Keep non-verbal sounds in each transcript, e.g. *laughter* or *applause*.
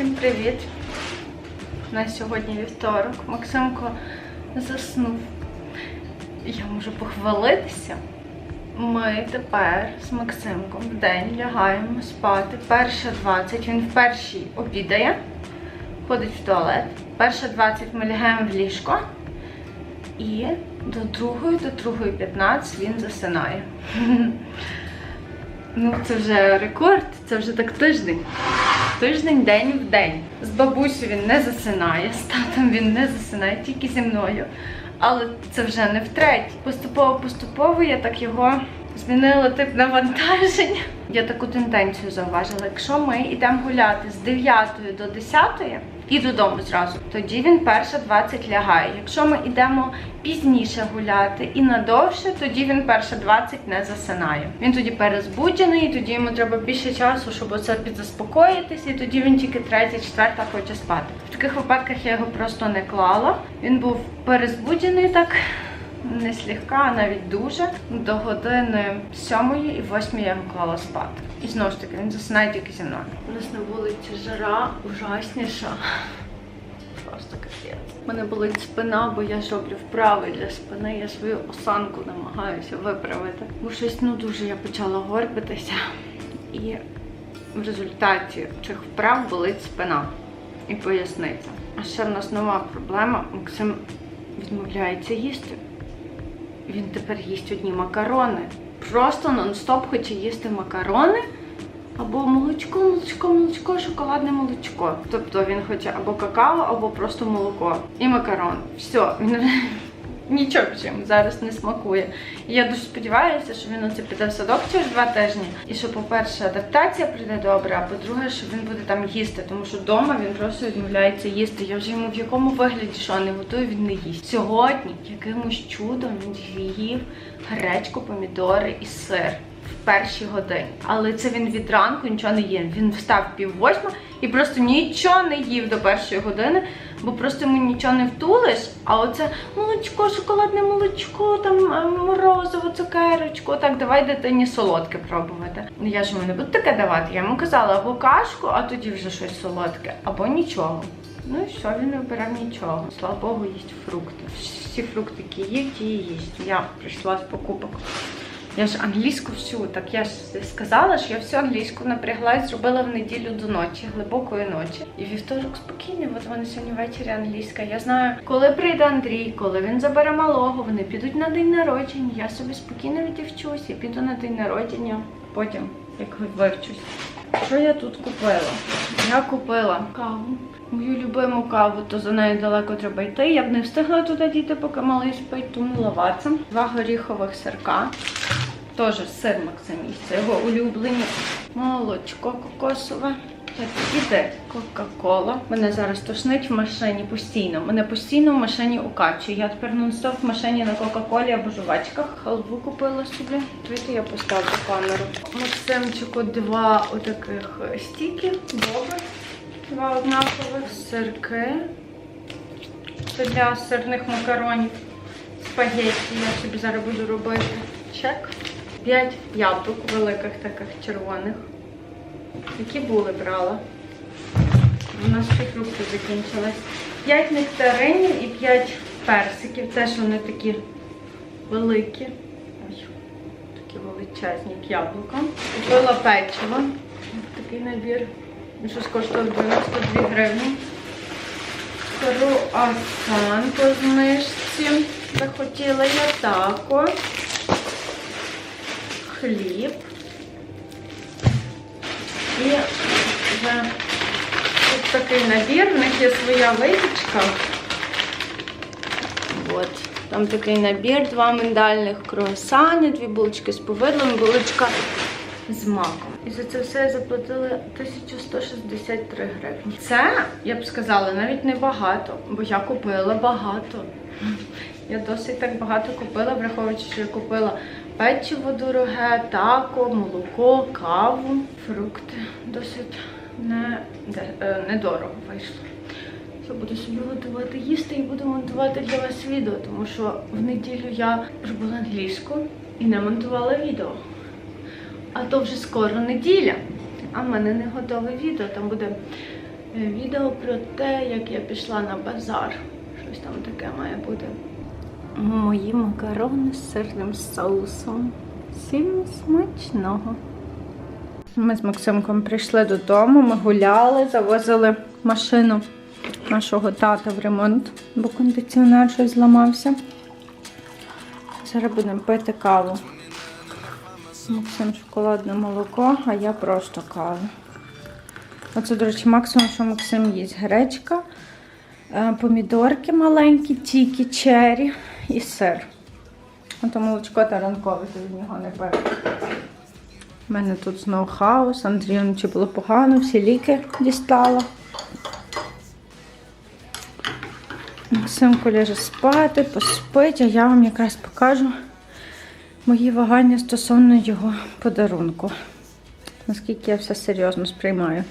Всім привіт! У нас сьогодні вівторок. Максимко заснув. Я можу похвалитися. Ми тепер з Максимком в день лягаємо спати. Перша 20, він в першій обідає, ходить в туалет. Перша 20 ми лягаємо в ліжко. І до другої, до другої 15 він засинає. *laughs* Ну, це вже рекорд, це вже так тиждень. Тиждень, день в день. З бабусю він не засинає, з татом він не засинає, тільки зі мною. Але це вже не втретє. Поступово-поступово я так його змінила тип навантаження. Я таку тенденцію зауважила. Якщо ми йдемо гуляти з 9 до 10 і додому зразу, тоді він перша 20 лягає. Якщо ми йдемо пізніше гуляти і надовше, тоді він перша 20 не засинає. Він тоді перезбуджений, тоді йому треба більше часу, щоб оце підзаспокоїтися, і тоді він тільки третя, четверта хоче спати. В таких випадках я його просто не клала. Він був перезбуджений так. Не слегка, а навіть дуже. До години сьомої і восьмої я клала спати. І знову ж таки, він засинає тільки зі мною. У нас на вулиці жара ужасніша. Просто капець. У мене болить спина, бо я ж роблю вправи для спини. Я свою осанку намагаюся виправити. Бо щось ну дуже я почала горбитися. І в результаті цих вправ болить спина і поясниця. А ще в нас нова проблема. Максим відмовляється їсти. Він тепер їсть одні макарони. Просто нон-стоп хоче їсти макарони. Або молочко, молочко, молочко, шоколадне молочко. Тобто він хоче або какао, або просто молоко. І макарон. Все, він *laughs* нічого чим зараз не смакує. Я дуже сподіваюся, що він оце піде в садок через два тижні. І що, по-перше, адаптація прийде добре, а по-друге, що він буде там їсти, тому що вдома він просто відмовляється їсти. Я вже йому в якому вигляді, що не готую, він не їсть. Сьогодні якимось чудом він з'їв гречку, помідори і сир в першій годині. Але це він від ранку нічого не їв. Він встав пів восьма і просто нічого не їв до першої години, бо просто йому нічого не втулиш. А оце молочко, шоколадне молочко, там морозиво, цукерочку. Так, давай дитині солодке пробувати. Ну я ж йому не буду таке давати. Я йому казала або кашку, а тоді вже щось солодке, або нічого. Ну і що, він не вибирав нічого. Слава Богу, їсть фрукти. Всі фрукти, які є, ті і їсть. Я прийшла з покупок. Я ж англійську всю, так я ж сказала, що я всю англійську напряглась, зробила в неділю до ночі, глибокої ночі. І вівторок спокійний, от вони сьогодні ввечері англійська. Я знаю, коли прийде Андрій, коли він забере малого, вони підуть на день народження. Я собі спокійно відівчусь і піду на день народження. Потім, як вивчусь. Що я тут купила? Я купила каву. Мою любиму каву, то за нею далеко треба йти. Я б не встигла туди діти, поки малий спить, тому лаватися. Два горіхових сирка. Теж сир Максиміс, це його улюблені. Молочко кокосове. Так, іде Кока-Кола. Мене зараз тошнить в машині постійно. Мене постійно в машині укачує. Я тепер нон-стоп в машині на Кока-Колі або жувачках. Халву купила собі. Давайте я поставлю камеру. Максимчику два отаких стіків. Добре. Два однакових сирки. Це для сирних макаронів. Спагетті я собі зараз буду робити. Чек. П'ять яблук великих таких червоних. Які були брала. У нас ще фрукти закінчились. П'ять нектаринів і п'ять персиків. Теж вони такі великі. Ой, такі величезні, як яблука. Купила печиво. Такий набір. Він щось коштував 92 гривні. Круасан по знижці. Захотіла я тако. Хліб. І вже тут такий набір, в них є своя випічка. От. Там такий набір, два миндальних круасани, дві булочки з повидлом, булочка з маком. І за це все я заплатила 1163 гривні. Це, я б сказала, навіть не багато, бо я купила багато. Я досить так багато купила, враховуючи, що я купила печиво дороге, тако, молоко, каву, фрукти. Досить не, е, недорого вийшло. Я буду собі готувати їсти і буду монтувати для вас відео, тому що в неділю я робила англійську і не монтувала відео. А то вже скоро неділя, а в мене не готове відео. Там буде Відео про те, як я пішла на базар. Щось там таке має бути. Мої макарони з сирним соусом. Всім смачного. Ми з Максимком прийшли додому, ми гуляли, завозили машину нашого тата в ремонт, бо кондиціонер щось зламався. Зараз будемо пити каву. Максим шоколадне молоко, а я просто каву. Оце, до речі, максимум, що Максим їсть гречка, е, помідорки маленькі, тільки чері і сир. Ото молочко та ранкове, від нього не пив. У мене тут знову хаос. Андрію вночі було погано, всі ліки дістала. Максимко ляже спати, поспить, а я вам якраз покажу мої вагання стосовно його подарунку. Наскільки я все серйозно сприймаю.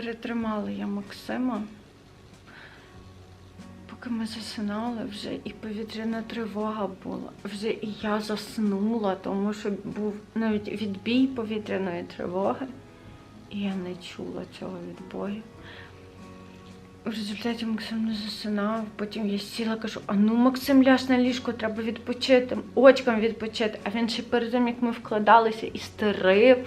Перетримала я Максима. Поки ми засинали, вже і повітряна тривога була, вже і я заснула, тому що був навіть відбій повітряної тривоги. І я не чула цього відбою. В результаті Максим не засинав, потім я сіла, кажу, а ну Максим ляж на ліжко, треба відпочити, очкам відпочити. А він ще перед тим, як ми вкладалися, істерив.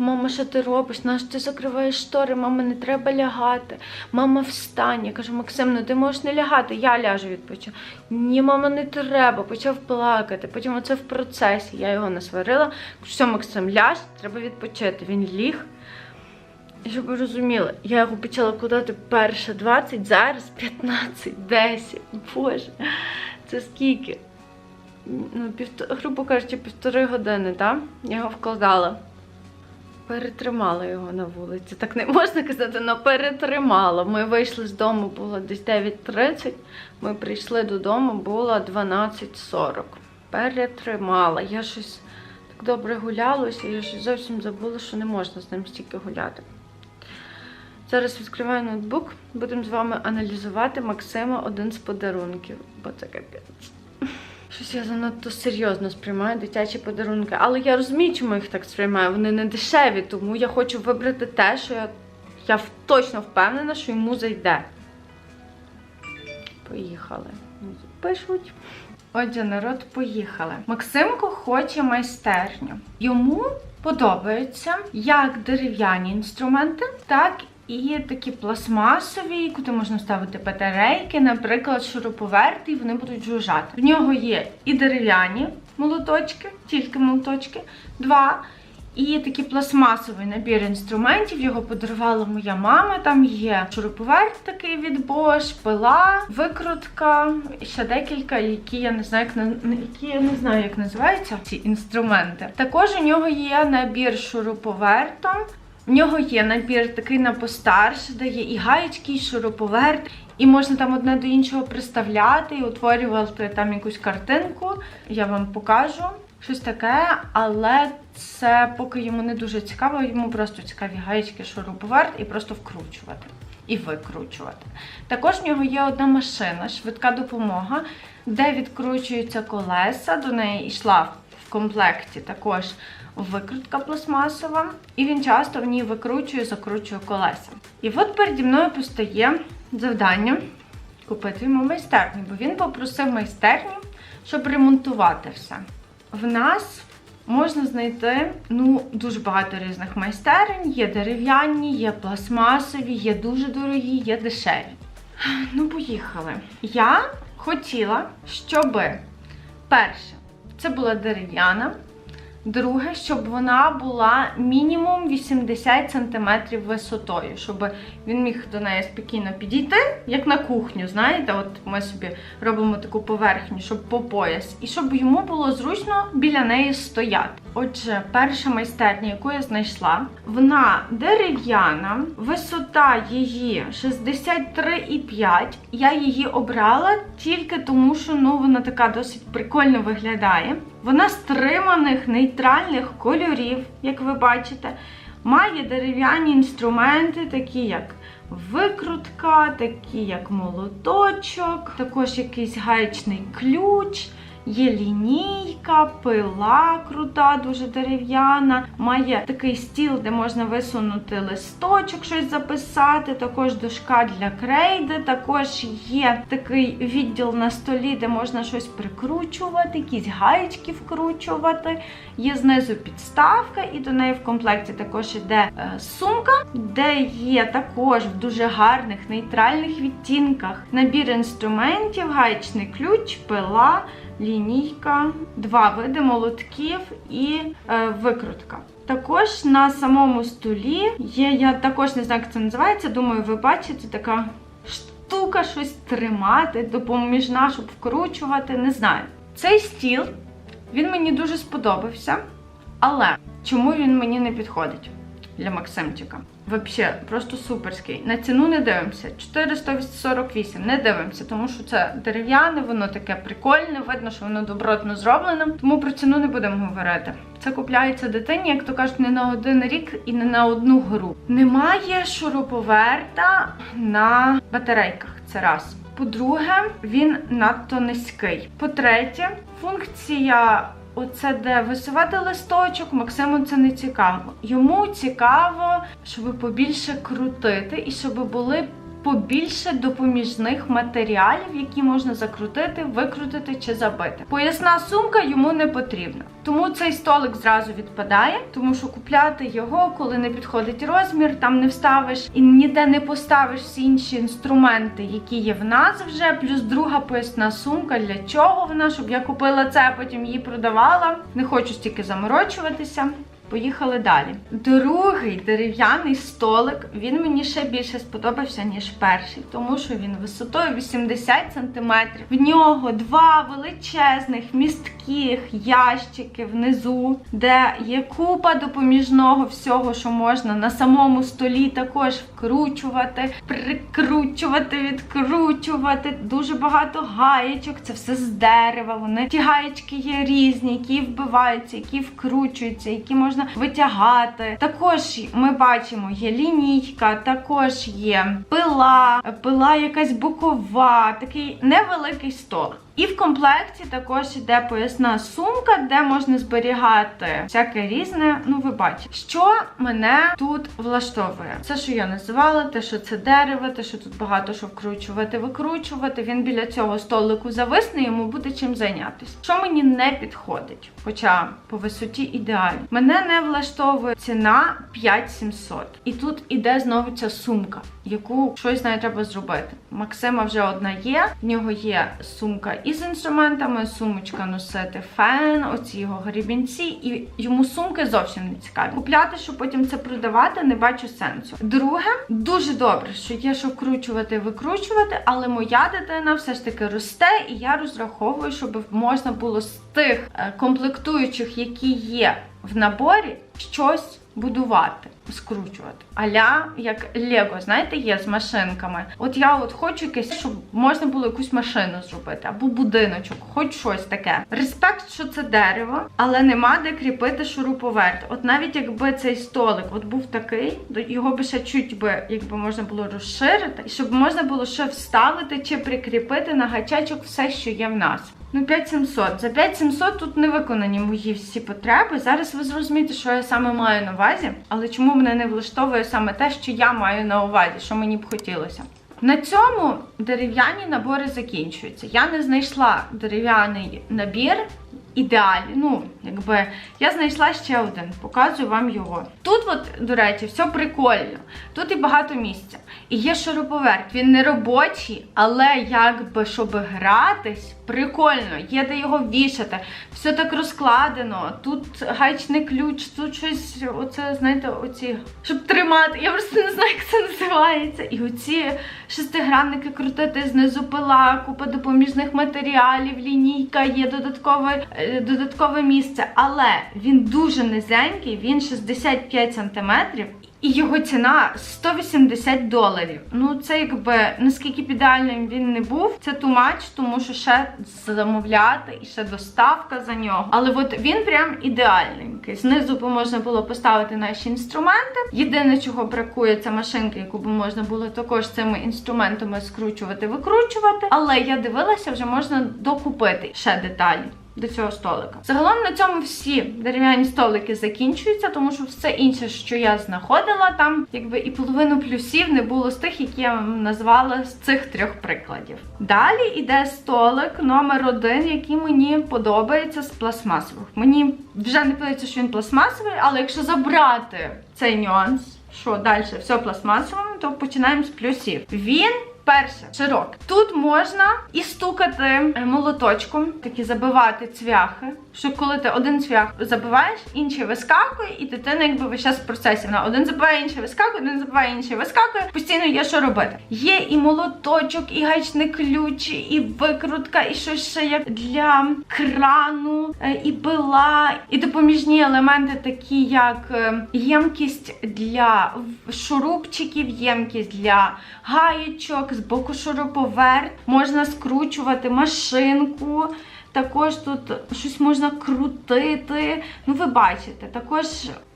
Мама, що ти робиш? Наш ти закриваєш штори, мама, не треба лягати. Мама, встань. Я кажу, Максим, ну ти можеш не лягати, я ляжу відпочину. Ні, мама, не треба. Почав плакати. Потім оце в процесі. Я його насварила. Все, Максим, ляж, треба відпочити. Він ліг. І щоб ви розуміли, я його почала кладати перше 20, зараз 15, 10. Боже, це скільки? Ну, півто... грубо кажучи, півтори години, так? Я його вкладала. Перетримала його на вулиці. Так не можна казати, але перетримала. Ми вийшли з дому, було десь 9.30. Ми прийшли додому, було 12.40. Перетримала. Я щось так добре гулялася, я щось зовсім забула, що не можна з ним стільки гуляти. Зараз відкриваю ноутбук, будемо з вами аналізувати Максима один з подарунків, бо це капець. Щось я занадто серйозно сприймаю дитячі подарунки. Але я розумію, чому їх так сприймаю. Вони не дешеві, тому я хочу вибрати те, що я, я точно впевнена, що йому зайде. Поїхали. Пишуть. Отже, народ, поїхали. Максимко хоче майстерню. Йому подобаються як дерев'яні інструменти, так і такі пластмасові, куди можна ставити батарейки, наприклад, шуруповерти, і вони будуть жужжати. В нього є і дерев'яні молоточки, тільки молоточки, два. І такий пластмасовий набір інструментів його подарувала моя мама. Там є шуруповерт такий від Bosch, пила, викрутка, ще декілька, які я не знаю, як які я не знаю, як називаються ці інструменти. Також у нього є набір шуруповертом. В нього є набір такий на постарше, де є і гаєчки, і шуруповерт, і можна там одне до іншого приставляти і утворювати там якусь картинку. Я вам покажу щось таке, але це поки йому не дуже цікаво, йому просто цікаві гаєчки, шуруповерт і просто вкручувати. І викручувати. Також в нього є одна машина, швидка допомога, де відкручуються колеса. До неї йшла в комплекті також викрутка пластмасова, і він часто в ній викручує, закручує колеса. І от переді мною постає завдання купити йому майстерню, бо він попросив майстерню, щоб ремонтувати все. В нас можна знайти ну дуже багато різних майстерень. Є дерев'яні, є пластмасові, є дуже дорогі, є дешеві. Ну, поїхали. Я хотіла, щоб перше, це була дерев'яна. Друге, щоб вона була мінімум 80 см висотою, щоб він міг до неї спокійно підійти, як на кухню, знаєте, от ми собі робимо таку поверхню, щоб по пояс, і щоб йому було зручно біля неї стояти. Отже, перша майстерня, яку я знайшла, вона дерев'яна, висота її 63,5. Я її обрала тільки тому, що ну вона така досить прикольно виглядає. Вона стриманих нейтральних кольорів, як ви бачите, має дерев'яні інструменти, такі як викрутка, такі як молоточок, також якийсь гаєчний ключ. Є лінійка, пила крута, дуже дерев'яна. Має такий стіл, де можна висунути листочок, щось записати. Також дошка для крейди. Також є такий відділ на столі, де можна щось прикручувати, якісь гаєчки вкручувати. Є знизу підставка, і до неї в комплекті також іде е, сумка, де є також в дуже гарних нейтральних відтінках набір інструментів, гаєчний ключ, пила лінійка, два види молотків і е, викрутка. Також на самому столі є, я також не знаю, як це називається. Думаю, ви бачите така штука, щось тримати, допоміжна, щоб вкручувати. Не знаю. Цей стіл він мені дуже сподобався, але чому він мені не підходить для Максимчика? Взагалі, просто суперський. На ціну не дивимося. 448 не дивимося, тому що це дерев'яне, воно таке прикольне, видно, що воно добротно зроблено. Тому про ціну не будемо говорити. Це купляється дитині, як то кажуть, не на один рік і не на одну гру. Немає шуруповерта на батарейках. Це раз. По-друге, він надто низький. По-третє, функція. Оце де висувати листочок, Максиму це не цікаво. Йому цікаво, щоб побільше крутити і щоб були побільше допоміжних матеріалів, які можна закрутити, викрутити чи забити. Поясна сумка йому не потрібна. Тому цей столик зразу відпадає, тому що купляти його, коли не підходить розмір, там не вставиш і ніде не поставиш всі інші інструменти, які є в нас вже. Плюс друга поясна сумка. Для чого вона? Щоб я купила це, а потім її продавала. Не хочу стільки заморочуватися. Поїхали далі. Другий дерев'яний столик. Він мені ще більше сподобався, ніж перший, тому що він висотою 80 см. В нього два величезних містких ящики внизу, де є купа допоміжного всього, що можна на самому столі також вкручувати, прикручувати, відкручувати. Дуже багато гаєчок. Це все з дерева. Вони ті гаєчки є різні, які вбиваються, які вкручуються, які можна витягати. Також ми бачимо, є лінійка, також є пила, пила якась бокова, такий невеликий стол. І в комплекті також йде поясна сумка, де можна зберігати всяке різне. Ну, ви бачите, що мене тут влаштовує. Це, що я називала, те, що це дерево, те, що тут багато що вкручувати, викручувати. Він біля цього столику зависне, йому буде чим зайнятися. Що мені не підходить, хоча по висоті ідеально. Мене не влаштовує ціна 5700. І тут іде знову ця сумка, яку щось з нею треба зробити. Максима вже одна є, в нього є сумка із інструментами, сумочка носити фен, оці його грібінці, і йому сумки зовсім не цікаві. Купляти, щоб потім це продавати, не бачу сенсу. Друге, дуже добре, що є що вкручувати, викручувати, але моя дитина все ж таки росте, і я розраховую, щоб можна було з тих е, комплектуючих, які є в наборі, щось будувати, скручувати. Аля як Лего, знаєте, є з машинками. От я от хочу якесь, щоб можна було якусь машину зробити, або будиночок, хоч щось таке. Респект, що це дерево, але нема де кріпити шуруповерт. От навіть якби цей столик от був такий, то його би ще чуть би, якби можна було розширити, щоб можна було ще вставити чи прикріпити на гачечок все, що є в нас. Ну, 5700. За 5700 тут не виконані мої всі потреби. Зараз ви зрозумієте, що я саме маю на увазі, але чому мене не влаштовує саме те, що я маю на увазі, що мені б хотілося. На цьому дерев'яні набори закінчуються. Я не знайшла дерев'яний набір ідеалі. Ну, якби я знайшла ще один, показую вам його. Тут, от, до речі, все прикольно. Тут і багато місця. І є шуруповерт. Він не робочий, але якби щоб гратись, прикольно. Є де його вішати. Все так розкладено. Тут гаечний ключ, тут щось, оце, знаєте, оці, щоб тримати. Я просто не знаю, як це називається. І оці шестигранники крутити знизу пила, купа допоміжних матеріалів, лінійка, є додаткове, е, додаткове місце. Але він дуже низенький, він 65 сантиметрів. І його ціна 180 доларів. Ну, це якби наскільки б він не був, це тумач, тому що ще замовляти і ще доставка за нього. Але от він прям ідеальненький. Знизу можна було поставити наші інструменти. Єдине, чого бракує, це машинка, яку би можна було також цими інструментами скручувати, викручувати. Але я дивилася, вже можна докупити ще деталі до цього столика. Загалом на цьому всі дерев'яні столики закінчуються, тому що все інше, що я знаходила, там якби і половину плюсів не було з тих, які я вам назвала з цих трьох прикладів. Далі йде столик номер один, який мені подобається з пластмасових. Мені вже не подобається, що він пластмасовий, але якщо забрати цей нюанс, що далі все пластмасовим, то починаємо з плюсів. Він Перше, широк. Тут можна і стукати е, молоточком, такі забивати цвяхи. Що коли ти один цвях забиваєш, інший вискакує, і дитина якби весь час в процесі. Вона один забиває, інший вискакує, один забиває, інший вискакує. Постійно є що робити. Є і молоточок, і гаечний ключ, і викрутка, і щось ще як для крану, е, і пила, і допоміжні елементи, такі як е, ємкість для шурупчиків, ємкість для гаєчок, з боку шуруповерт, можна скручувати машинку. Також тут щось можна крутити. Ну, ви бачите, також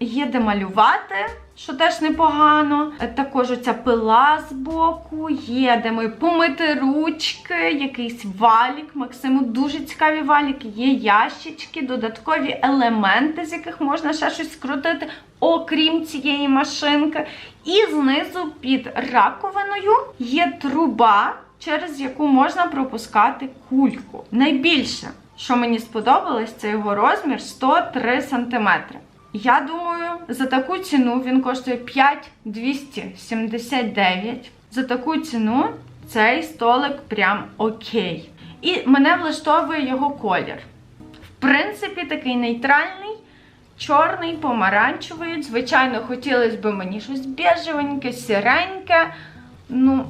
є де малювати, що теж непогано. Е, Також оця пила з боку, є де ми помити ручки, якийсь валік. Максиму дуже цікаві валіки, є ящички, додаткові елементи, з яких можна ще щось скрутити, окрім цієї машинки. І знизу під раковиною є труба через яку можна пропускати кульку. Найбільше, що мені сподобалось, це його розмір 103 см. Я думаю, за таку ціну він коштує 5,279. За таку ціну цей столик прям окей. І мене влаштовує його колір. В принципі, такий нейтральний. Чорний, помаранчевий. Звичайно, хотілося б мені щось біжевеньке, сіреньке. Ну,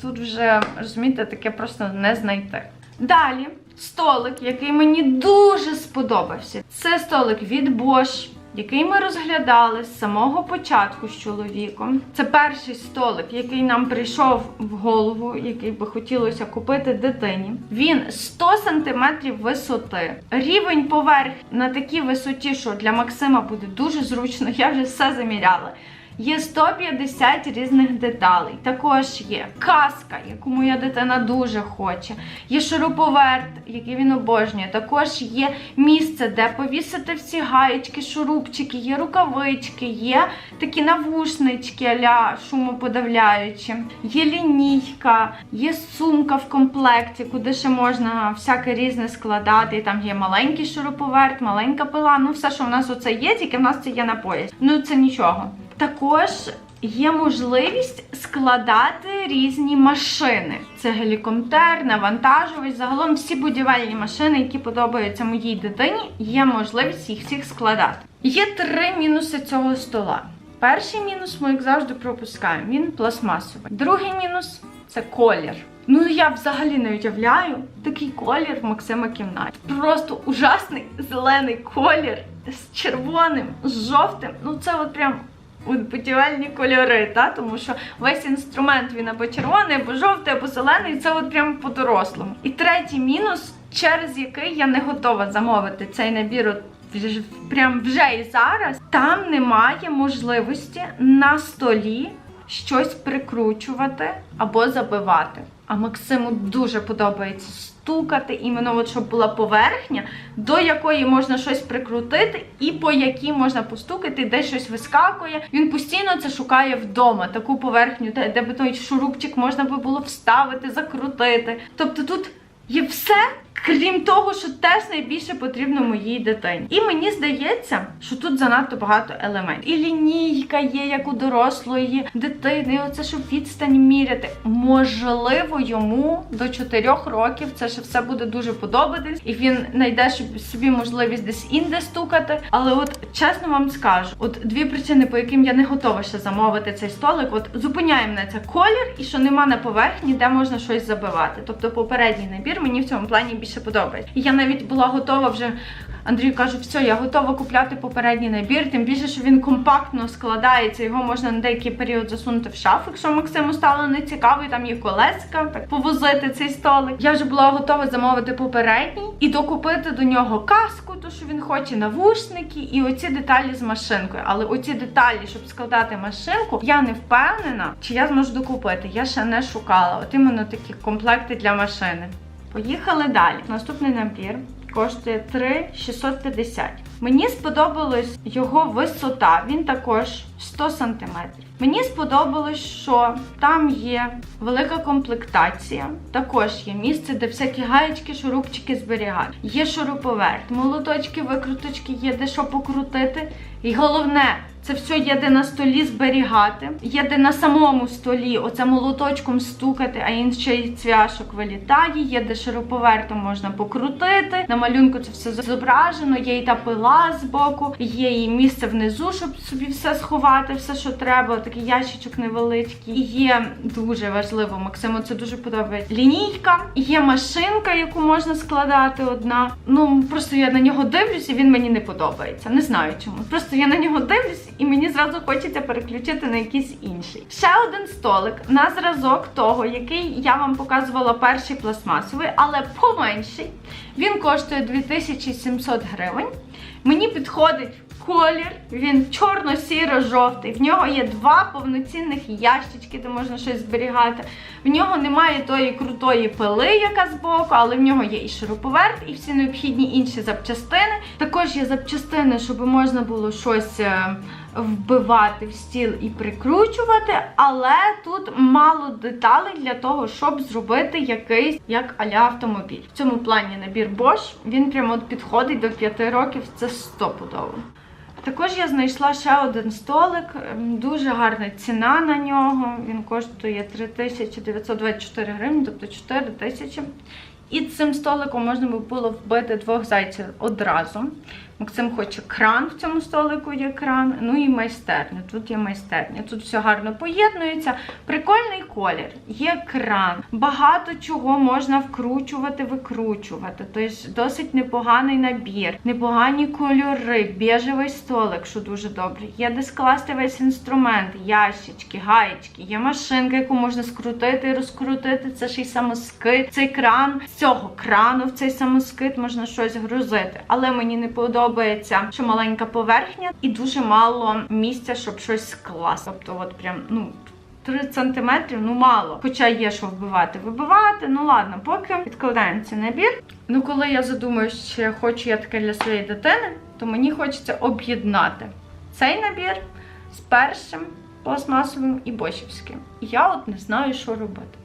тут вже, розумієте, таке просто не знайти. Далі столик, який мені дуже сподобався. Це столик від Bosch, який ми розглядали з самого початку з чоловіком. Це перший столик, який нам прийшов в голову, який би хотілося купити дитині. Він 100 см висоти. Рівень поверх на такій висоті, що для Максима буде дуже зручно. Я вже все заміряла. Є 150 різних деталей. Також є каска, яку моя дитина дуже хоче. Є шуруповерт, який він обожнює. Також є місце, де повісити всі гаєчки, шурупчики, є рукавички, є такі навушнички аля шумоподавляючі, є лінійка, є сумка в комплекті, куди ще можна всяке різне складати. Там є маленький шуруповерт, маленька пила. Ну, все, що в нас оце є, тільки в нас це є на пояс. Ну, це нічого. Також є можливість складати різні машини. Це гелікоптер, навантажувач. Загалом всі будівельні машини, які подобаються моїй дитині, є можливість їх всіх складати. Є три мінуси цього стола. Перший мінус ми, як завжди, пропускаємо. Він пластмасовий. Другий мінус це колір. Ну я взагалі не уявляю такий колір Максима кімнаті. Просто ужасний зелений колір з червоним, з жовтим. Ну це от прям будівельні кольори, та? тому що весь інструмент він або червоний, або жовтий, або зелений. Це от прям по-дорослому. І третій мінус, через який я не готова замовити цей набір. От Прям вже і зараз там немає можливості на столі щось прикручувати або забивати. А Максиму дуже подобається стукати, іменно от щоб була поверхня, до якої можна щось прикрутити, і по якій можна постукати, де щось вискакує. Він постійно це шукає вдома, таку поверхню, де, де би той шурупчик можна би було вставити, закрутити. Тобто тут є все, Крім того, що теж найбільше потрібно моїй дитині. І мені здається, що тут занадто багато елементів. І лінійка є, як у дорослої дитини, і оце, щоб відстань міряти. Можливо, йому до 4 років це ще все буде дуже подобатись, і він знайде собі можливість десь інде стукати. Але от чесно вам скажу, от дві причини, по яким я не готова ще замовити цей столик. От зупиняє мене це колір, і що нема на поверхні, де можна щось забивати. Тобто попередній набір мені в цьому плані більше подобається. І я навіть була готова вже. Андрію кажу, все, я готова купляти попередній набір, тим більше, що він компактно складається, його можна на деякий період засунути в шафу, якщо Максиму стало не цікаво, і там є колеска, так повозити цей столик. Я вже була готова замовити попередній і докупити до нього каску, то що він хоче, навушники і оці деталі з машинкою. Але оці деталі, щоб складати машинку, я не впевнена, чи я зможу докупити. Я ще не шукала. От іменно такі комплекти для машини. Поїхали далі. Наступний набір коштує 3,650. Мені сподобалась його висота. Він також 100 см. Мені сподобалось, що там є велика комплектація. Також є місце, де всякі гаєчки, шурупчики зберігають. Є шуруповерт, молоточки, викруточки, є де що покрутити. І головне, це все є де на столі зберігати, є де на самому столі оце молоточком стукати, а інший цвяшок вилітає, є де шуруповертом можна покрутити. На малюнку це все зображено, є і та пила з боку, є і місце внизу, щоб собі все сховати, все, що треба. Такий ящичок невеличкий. І є дуже важливо, Максиму це дуже подобається. Лінійка, є машинка, яку можна складати одна. Ну просто я на нього дивлюсь, і він мені не подобається. Не знаю чому. Просто я на нього дивлюсь, і мені зразу хочеться переключити на якийсь інший. Ще один столик на зразок того, який я вам показувала перший пластмасовий, але поменший. Він коштує 2700 гривень. Мені підходить колір, він чорно-сіро-жовтий. В нього є два повноцінних ящички, де можна щось зберігати. В нього немає тої крутої пили, яка збоку, але в нього є і шуруповерт, і всі необхідні інші запчастини. Також є запчастини, щоб можна було щось. е, Вбивати в стіл і прикручувати, але тут мало деталей для того, щоб зробити якийсь як аля автомобіль. В цьому плані набір Bosch, він прямо підходить до 5 років, це стопудово. Також я знайшла ще один столик, ем, дуже гарна ціна на нього. Він коштує 3924 гривні, тобто 4 тисячі. І цим столиком можна було вбити двох зайців одразу. Максим хоче кран в цьому столику є кран, ну і майстерня. Тут є майстерня. Тут все гарно поєднується. Прикольний колір, є кран, багато чого можна вкручувати, викручувати. Тобто досить непоганий набір, непогані кольори, біжевий столик, що дуже добре. Є де скласти весь інструмент, ящички, гаєчки, є машинка, яку можна скрутити і розкрутити. Це ж і самоскид. Цей кран з цього крану в цей самоскид можна щось грузити. Але мені не подобається, що маленька поверхня і дуже мало місця, щоб щось скласти. Тобто, от прям ну. 3 сантиметрів, ну мало. Хоча є що вбивати, вибивати. Ну ладно, поки відкладаємо цей набір. Ну, коли я задумаю, що хочу я таке для своєї дитини, то мені хочеться об'єднати цей набір з першим пластмасовим і бочівським. І я от не знаю, що робити.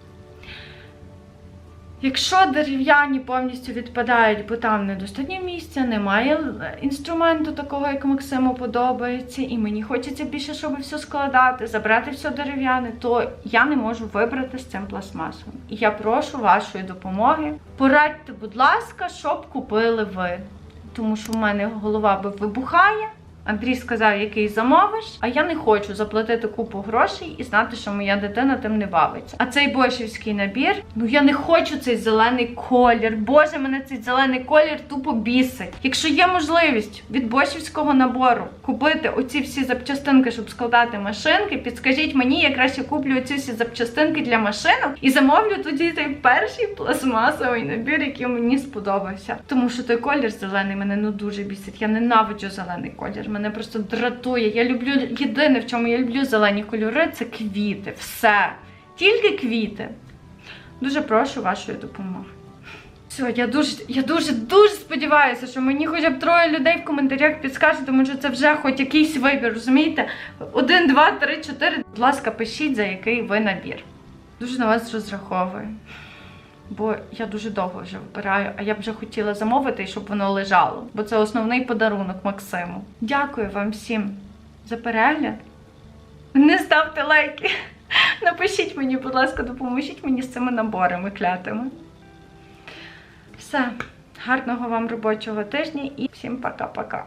Якщо дерев'яні повністю відпадають, бо там недостатньо місця, немає інструменту такого, як Максиму подобається, і мені хочеться більше, щоб все складати, забрати все дерев'яне, то я не можу вибрати з цим пластмасовим. І я прошу вашої допомоги. Порадьте, будь ласка, щоб купили ви. Тому що в мене голова би вибухає. Андрій сказав, який замовиш, а я не хочу заплатити купу грошей і знати, що моя дитина тим не бавиться. А цей бошівський набір, ну я не хочу цей зелений колір. Боже, мене цей зелений колір тупо бісить. Якщо є можливість від бошівського набору купити оці всі запчастинки, щоб складати машинки, підскажіть мені, я краще куплю оці всі запчастинки для машинок і замовлю тоді той перший пластмасовий набір, який мені сподобався. Тому що той колір зелений мене ну дуже бісить. Я ненавиджу зелений колір. Мене просто дратує. Я люблю єдине, в чому я люблю зелені кольори, це квіти. Все. Тільки квіти. Дуже прошу вашої допомоги. Все, я дуже, я дуже, дуже сподіваюся, що мені хоча б троє людей в коментарях підскажуть, тому що це вже хоч якийсь вибір, розумієте? Один, два, три, чотири. Будь ласка, пишіть, за який ви набір. Дуже на вас розраховую. Бо я дуже довго вже вибираю, а я б вже хотіла замовити, щоб воно лежало, бо це основний подарунок Максиму. Дякую вам всім за перегляд. Не ставте лайки. *laughs* Напишіть мені, будь ласка, допоможіть мені з цими наборами клятими. Все, гарного вам робочого тижня і всім пока-пока.